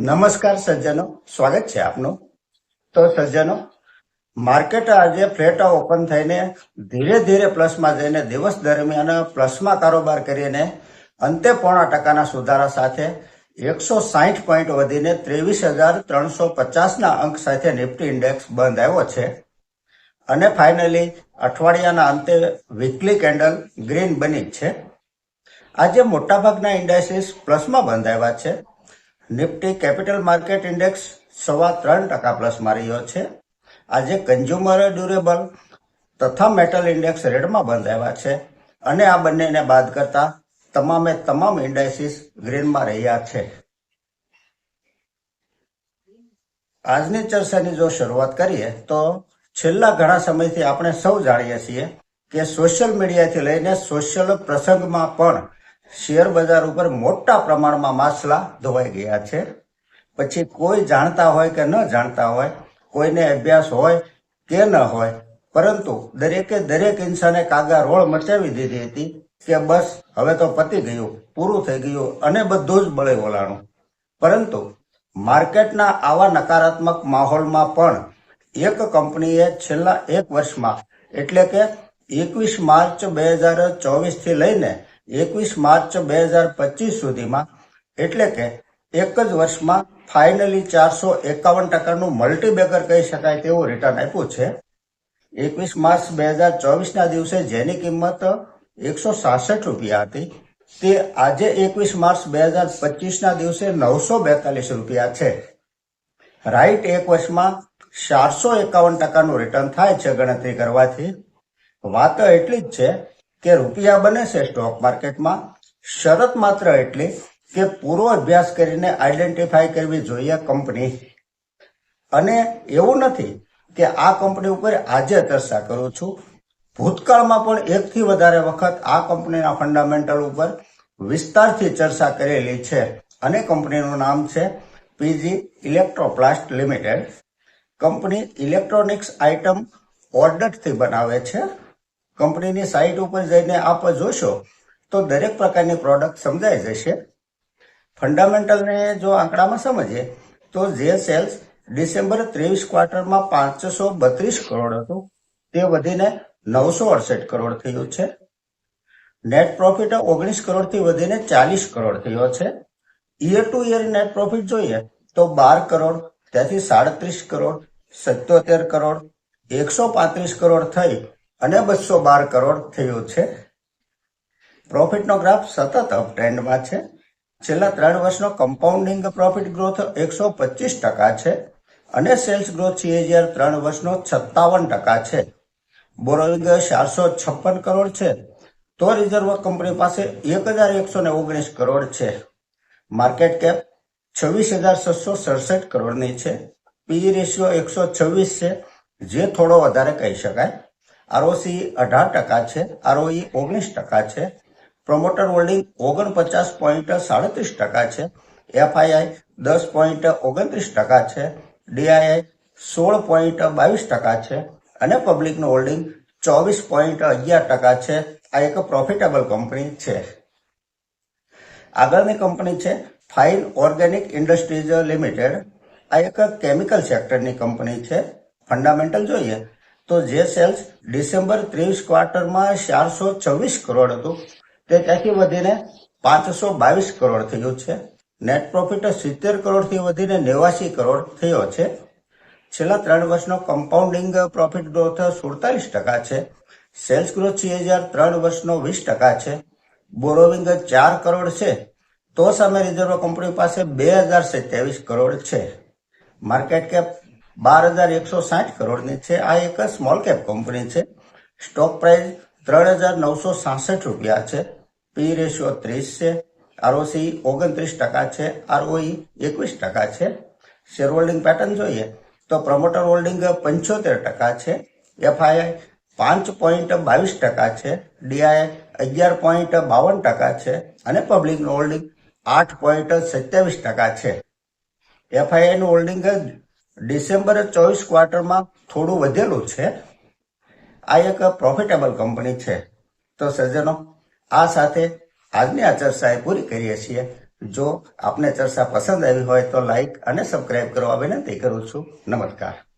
નમસ્કાર સજ્જનો, સ્વાગત છે આપનું. તો સજ્જનો, માર્કેટ આજે ફ્લેટ ઓપન થઈને ધીરે ધીરે પ્લસમાં જઈને દિવસ દરમિયાન પ્લસમાં કારોબાર કરીને અંતે પોણા ટકાના સુધારા સાથે એકસો સાહીઠ પોઈન્ટ વધીને ત્રેવીસ હજાર ત્રણસો પચાસના અંક સાથે નિફ્ટી ઇન્ડેક્સ બંધ આવ્યો છે. અને ફાઇનલી અઠવાડિયાના અંતે વીકલી કેન્ડલ ગ્રીન બની છે. આજે મોટાભાગના ઇન્ડાઇસીસ પ્લસમાં બંધ આવ્યા છે. નિફ્ટી કેપિટલ માર્કેટ ઇન્ડેક્સ સવા ત્રણ ટકા પ્લસમાં રહ્યો છે. આજે કન્ઝ્યુમર ડ્યુરેબલ તથા મેટલ ઇન્ડેક્સ રેડમાં બંધ આવ્યા છે. અને આ બંનેને બાદ કરતા તમામે તમામ ઇન્ડાઇસીસ ગ્રીનમાં રહ્યા છે. આજની ચર્ચાની જો શરૂઆત કરીએ તો છેલ્લા ઘણા સમયથી આપણે સૌ જાણીએ છીએ કે સોશિયલ મીડિયાથી લઈને સોશિયલ પ્રસંગમાં પણ શેર બજાર ઉપર મોટા પ્રમાણમાં માછલા ધોવાઈ ગયા છે. પછી કોઈ જાણતા હોય કે ન જાણતા હોય, કોઈને અભ્યાસ હોય કે ન હોય, પરંતુ દરેકે દરેક ઇન્સાને કાગા રોળ મચાવી દીધી હતી કે બસ હવે તો પતી ગયું, પૂરું થઈ ગયું અને બધું જ બળે વલાણું. પરંતુ માર્કેટના આવા નકારાત્મક માહોલમાં પણ એક કંપનીએ છેલ્લા એક વર્ષમાં, એટલે કે એકવીસ માર્ચ બે હજાર ચોવીસથી લઈને એકવીસ માર્ચ બે હજાર પચીસ સુધીમાં, એટલે કે એક જ વર્ષમાં ફાઇનલી ચારસો એકાવન ટકાનું મલ્ટીબેગર કહી શકાય તેવું રિટર્ન આપ્યું છે. એકવીસ માર્ચ બે હજાર ચોવીસના દિવસે જેની કિંમત એકસો સાસઠ રૂપિયા હતી, તે આજે એકવીસ માર્ચ બે હજાર પચીસના દિવસે નવસો બેતાલીસ રૂપિયા છે. રાઈટ એક વર્ષમાં ચારસો એકાવન ટકાનું રિટર્ન થાય છે ગણતરી કરવાથી. વાત એટલી જ છે કે રૂપિયા બને છે સ્ટોક માર્કેટમાં શરત માત્ર એટલી કે પૂરો અભ્યાસ કરીને આઈડેન્ટિફાઈ કરવી જોઈએ કંપની અને એવું નથી કે આ કંપની ઉપર આજે ચર્ચા કરું છું. ભૂતકાળમાં પણ એકથી વધારે વખત આ કંપનીના ફંડામેન્ટલ ઉપર વિસ્તારથી ચર્ચા કરેલી છે અને કંપનીનું નામ છે PG ઇલેક્ટ્રોપ્લાસ્ટ limited. Company electronics item ઓર્ડરથી બનાવે છે. કંપનીની સાઇટ ઉપર જઈને આપ જોશો, તો દરેક પ્રકારની પ્રોડક્ટ સમજાઈ જશે. ફંડામેન્ટલને જો આંકડામાં સમજીએ, તો જે સેલ્સ ડિસેમ્બર ત્રેવીસ ક્વાર્ટરમાં પાંચસો બત્રીસ કરોડ હતું, તે વધીને નવસો અડસઠ કરોડ થયું છે. નેટ પ્રોફિટ ઓગણીસ કરોડથી વધીને ચાલીસ કરોડ થયો છે. Year to year net profit જોઈએ, તો બાર કરોડ, ત્યાંથી સાડત્રીસ કરોડ, સત્યોતેર કરોડ, એકસો પાંત્રીસ કરોડ થઈ અને બસો બાર કરોડ થયો છે. પ્રોફિટનો ગ્રાફ સતત અપટ્રેન્ડમાં છે. છેલ્લા ત્રણ વર્ષનો કમ્પાઉન્ડિંગ પ્રોફિટ ગ્રોથ એકસો પચીસ ટકા છે અને સેલ્સ ગ્રોથ સીએજીઆર ત્રણ વર્ષનો છત્તાવન ટકા છે. બોરોવિંગ ચારસો છપ્પન કરોડ છે. તો રિઝર્વ કંપની પાસે એક હજાર એકસો ને ઓગણીસ કરોડ છે. માર્કેટ કેપ છવ્વીસ હજાર છસો સડસઠ કરોડની છે. પી રેશિયો એકસો છવ્વીસ છે. જે થોડો વધારે કહી શકાય. આરઓસી અઢાર ટકા છે, આરઓઈ ઓગણીસ ટકા છે પ્રમોટર હોલ્ડિંગ ઓગણપચાસ પોઈન્ટ સાડત્રીસ ટકા છે, એફઆઈઆઈ દસ પોઈન્ટ ઓગણત્રીસ ટકા છે, ડીઆઈઆઈ સોળ પોઈન્ટ બાવીસ ટકા છે અને પબ્લિકનું હોલ્ડિંગ ચોવીસ પોઈન્ટ અગિયાર ટકા છે. આ એક પ્રોફિટેબલ કંપની છે. આગળની કંપની છે ફાઇન ઓર્ગેનિક ઇન્ડસ્ટ્રીઝ લિમિટેડ. આ એક કેમિકલ સેક્ટરની કંપની છે. ફંડામેન્ટલ જોઈએ. તો જે સેલ્સ ડિસેમ્બર ત્રેવીસ ક્વાર્ટરમાં ચારસો છવ્વીસ કરોડ હતું. તે ત્યાંથી વધીને પાંચસો બાવીસ કરોડ થયું છે. નેટ પ્રોફિટ સિત્તેર કરોડથી વધીને નેવાસી કરોડ થયો છે. છેલ્લા ત્રણ વર્ષનો કમ્પાઉન્ડિંગ પ્રોફિટ ગ્રોથ સુડતાલીસ ટકા છે. સેલ્સ ગ્રોથ સીએજીઆર ત્રણ વર્ષનો વીસ ટકા છે. બોરોવિંગ ચાર કરોડ છે. તો સામે રિઝર્વ કંપની પાસે બે હજાર સત્યાવીસ કરોડ છે. માર્કેટ કેપ બાર હજાર એકસો સાઠ કરોડની છે. આ એક સ્મોલ કેપ કંપની છે. સ્ટોક પ્રાઇસ ત્રણ હજાર નવસો સાસઠ રૂપિયા છે. પી રેશિયો ત્રીસ છે. આરઓસી ઓગણત્રીસ ટકા છે. આરઓઈ એકવીસ ટકા છે. શેર હોલ્ડિંગ પેટર્ન જોઈએ તો પ્રમોટર હોલ્ડિંગ પંચોતેર ટકા છે. એફઆઈઆઈ પાંચ પોઈન્ટ બાવીસ ટકા છે. ડીઆઈ અગિયાર પોઈન્ટ બાવન ટકા છે. અને પબ્લિકનું હોલ્ડિંગ આઠ પોઈન્ટ સત્યાવીસ ટકા છે. એફઆઈઆઈનું હોલ્ડિંગ ડિસેમ્બર ચોવીસ ક્વાર્ટરમાં થોડું વધેલું છે. આ એક પ્રોફિટેબલ કંપની છે. તો સજ્જનો, આ સાથે આજની આ ચર્ચા પૂરી કરીએ છીએ. જો આપને ચર્ચા પસંદ આવી હોય તો લાઈક અને સબસ્ક્રાઈબ કરવા વિનંતી કરું છું. નમસ્કાર.